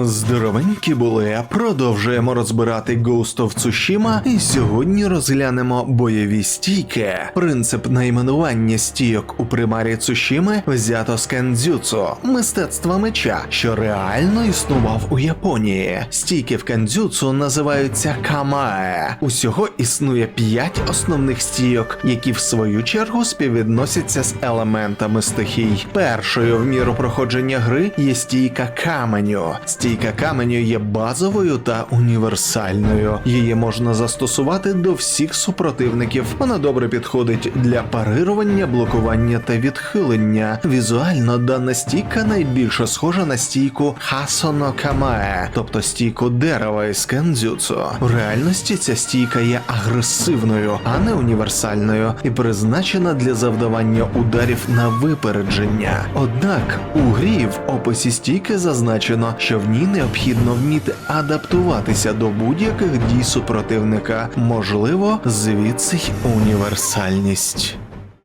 Здоровенькі були, продовжуємо розбирати Ghost of Tsushima і сьогодні розглянемо бойові стійки. Принцип найменування стійок у примарі Цушіми взято з кендзюцу, мистецтва меча, що реально існував у Японії. Стійки в кендзюцу називаються камаe. Усього існує п'ять основних стійок, які в свою чергу співвідносяться з елементами стихій. Першою в міру проходження гри є стійка каменю. Стійка каменю є базовою та універсальною. Її можна застосувати до всіх супротивників. Вона добре підходить для парирування, блокування та відхилення. Візуально дана стійка найбільше схожа на стійку Хасоно Камае, тобто стійку дерева із кендзюцу. В реальності ця стійка є агресивною, а не універсальною, і призначена для завдавання ударів на випередження. Однак у грі в описі стійки зазначено, що в ній необхідно вміти адаптуватися до будь-яких дій супротивника, можливо, звідси й універсальність.